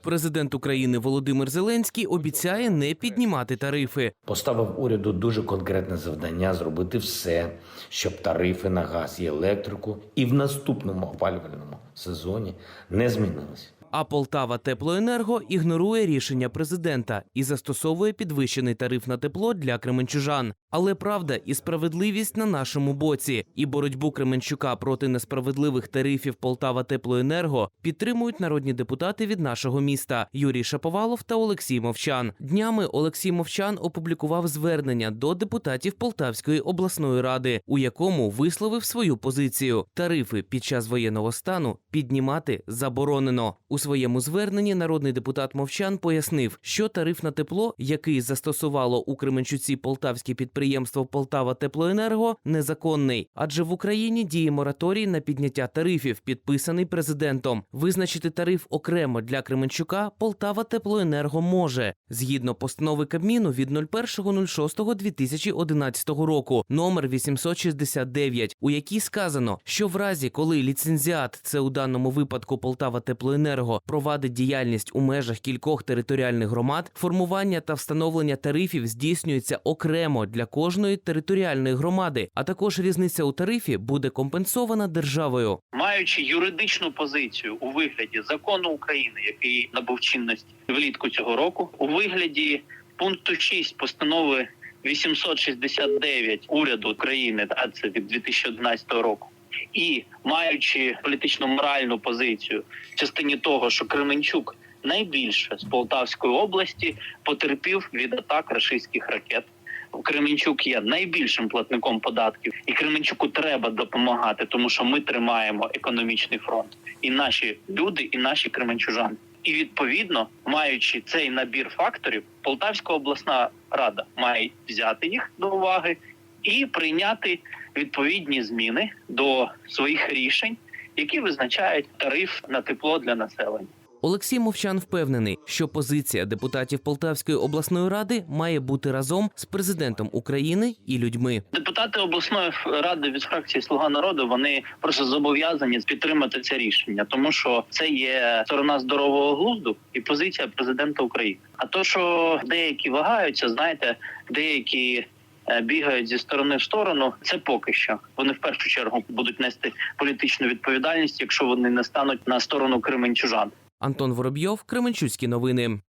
Президент України Володимир Зеленський обіцяє не піднімати тарифи. Поставив уряду дуже конкретне завдання зробити все, щоб тарифи на газ і електрику і в наступному опалювальному сезоні не змінилися. А Полтава Теплоенерго ігнорує рішення президента і застосовує підвищений тариф на тепло для кременчужан. Але правда і справедливість на нашому боці, і боротьбу Кременчука проти несправедливих тарифів Полтава Теплоенерго підтримують народні депутати від нашого міста Юрій Шаповалов та Олексій Мовчан. Днями Олексій Мовчан опублікував звернення до депутатів Полтавської обласної ради, у якому висловив свою позицію: тарифи під час воєнного стану піднімати заборонено. У своєму зверненні народний депутат Мовчан пояснив, що тариф на тепло, який застосувало у Кременчуці полтавське підприємство Полтава Теплоенерго, незаконний, адже в Україні діє мораторій на підняття тарифів, підписаний президентом. Визначити тариф окремо для Кременчука Полтава Теплоенерго може згідно постанови Кабміну від 01.06.2011 року, номер 869, у якій сказано, що в разі, коли ліцензіат, це у даному випадку Полтава Теплоенерго, провадить діяльність у межах кількох територіальних громад, формування та встановлення тарифів здійснюється окремо для кожної територіальної громади, а також різниця у тарифі буде компенсована державою. маючи юридичну позицію у вигляді закону України, який набув чинності влітку цього року, у вигляді пункту 6 постанови 869 уряду України, а це від 2011 року. І маючи політично-моральну позицію в частині того, що Кременчук найбільше з Полтавської області потерпів від атак рашистських ракет. Кременчук є найбільшим платником податків, і Кременчуку треба допомагати, тому що ми тримаємо економічний фронт, і наші люди, і наші кременчужани. І відповідно, маючи цей набір факторів, Полтавська обласна рада має взяти їх до уваги і прийняти відповідні зміни до своїх рішень, які визначають тариф на тепло для населення. Олексій Мовчан впевнений, що позиція депутатів Полтавської обласної ради має бути разом з президентом України і людьми. Депутати обласної ради від фракції Слуга народу вони просто зобов'язані підтримати це рішення, тому що це є сторона здорового глузду і позиція президента України. А то, що деякі вагаються, знаєте, деякі. Е, Бігають зі сторони в сторону, це поки що. Вони в першу чергу будуть нести політичну відповідальність, якщо вони не стануть на сторону кременчужан. Антон Воробйов, Кременчуцькі новини.